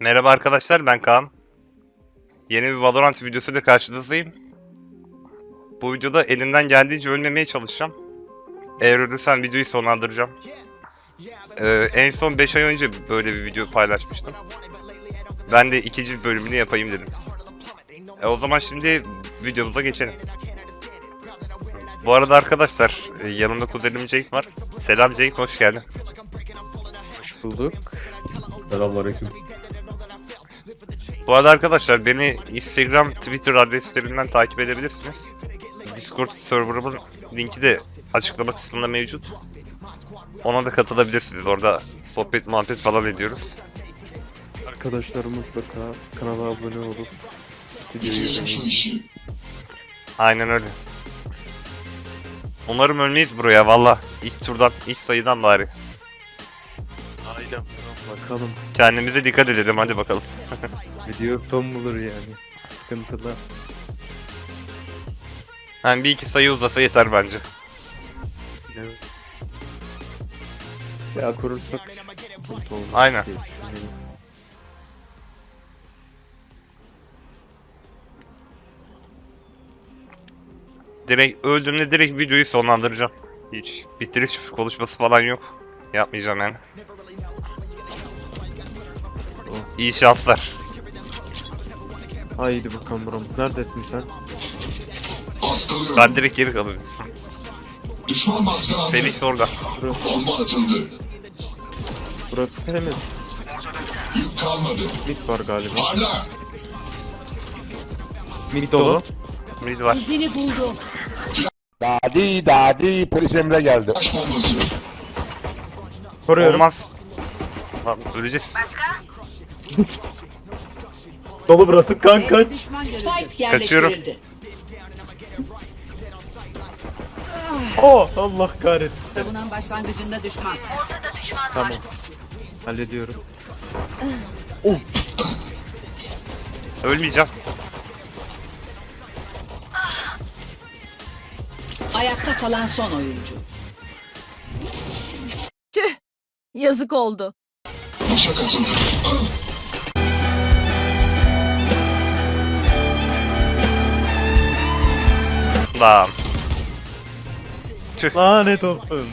Merhaba arkadaşlar ben Kaan. Yeni bir Valorant videosuyla karşınızdayım. Bu videoda elimden geldiğince ölmemeye çalışacağım. Eğer ölürsem videoyu sonlandıracağım. Ee, en son 5 ay önce böyle bir video paylaşmıştım. Ben de ikinci bölümünü yapayım dedim. E, o zaman şimdi videomuza geçelim. Bu arada arkadaşlar e, yanımda kuzenim Jake var. Selam Jake hoş geldin. Hoş bulduk. Selamünaleyküm. Bu arada arkadaşlar beni Instagram, Twitter adreslerinden takip edebilirsiniz. Discord serverımın linki de açıklama kısmında mevcut. Ona da katılabilirsiniz. Orada sohbet muhabbet falan ediyoruz. Arkadaşlar mutlaka kanala abone olup Bitirelim şu beğenin. işi. Aynen öyle. Umarım ölmeyiz buraya valla. İlk turdan, ilk sayıdan bari. Aynen. Bakalım. Kendimize dikkat edelim hadi bakalım. Video son bulur yani. Sıkıntılı. Yani bir iki sayı uzasa yeter bence. Evet. Ya kurursak. Aynen. diye Direkt öldüğümde direkt videoyu sonlandıracağım. Hiç bitiriş konuşması falan yok. Yapmayacağım yani. İyi şanslar. Haydi bakalım Brom. Neredesin sen? Baskılıyorum. Ben direkt geri kalıyorum. Düşman baskılandı. Felix orada. Bomba atıldı. Burası temiz. Yük kalmadı. Mid var galiba. Parla. Mid dolu. Mid var. İzini buldum. Dadi dadi polis emre geldi. Koruyorum. Olmaz. Lan öleceğiz. Dolu burası kanka. Düşman Spike Kaçıyorum. yerleştirildi. Oh Allah kahretsin. Savunan başlangıcında düşman. Tamam. Hallediyorum. Ölmeyeceğim. Ayakta kalan son oyuncu. Yazık oldu. Başa. Lan. Tüh. Lanet olsun.